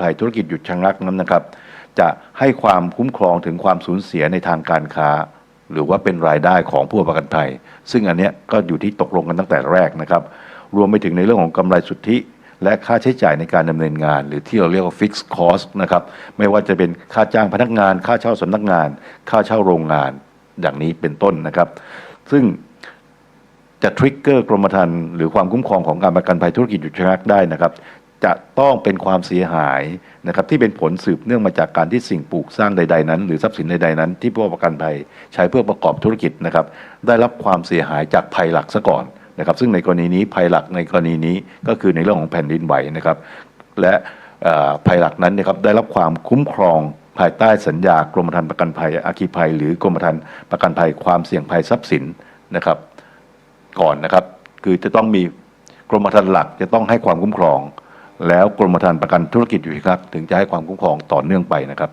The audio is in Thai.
ภัยธุรกิจหยุดชะงักนั้นนะครับ จะให้ความคุ้มครองถึงความสูญเสียในทางการค้า หรือว่าเป็นรายได้ของผู้ประกันภัย ซึ่งอันเนี้ยก็อยู่ที่ตกลงกันตั้งแต่แรกนะครับ รวมไปถึงในเรื่องของกำไรสุทธิ และค่าใช้จ่ายในการดำเนินงาน หรือที่เราเรียกว่า fixed cost นะครับไม่ว่าจะเป็นค่าจ้างพนักงาน ค่าเช่าสำนักงาน ค่าเช่าโรงงานอย่างนี้เป็นต้นนะครับ ซึ่งจะทริกเกอร์กรมธรรม์หรือความคุ้มครองของการประกันภัยธุรกิจหยุดชะงักได้นะครับ จะต้องเป็นความเสียหายนะครับที่เป็นผลสืบเนื่องมาจากการที่สิ่งปลูกสร้างใด ๆนั้น หรือทรัพย์สินใดๆนั้น ที่ผู้ประกันภัยใช้เพื่อประกอบธุรกิจนะครับได้รับความเสียหายจากภัยหลักซะก่อนนะครับซึ่งในกรณีนี้ภัยหลักในกรณีนี้ก็คือในเรื่องของแผ่นดินไหวนะครับและภัยหลักนั้นนยครับได้รับความคุ้มครองภายใต้สัญญากรมธรรม์ประกันภัยอาคีภัย หรือกรมธรรม์ประกันภัยความเสี่ยงภัยทรัพย์สินนะครับก่อนนะครับคือจะต้องมีกรมธรรม์หลักจะต้องให้ความคุ้มครอง แล้วกรมธรรม์ประกันธุรกิจอยู่ครับ ถึงจะให้ความคุ้มครองต่อเนื่องไปนะครับ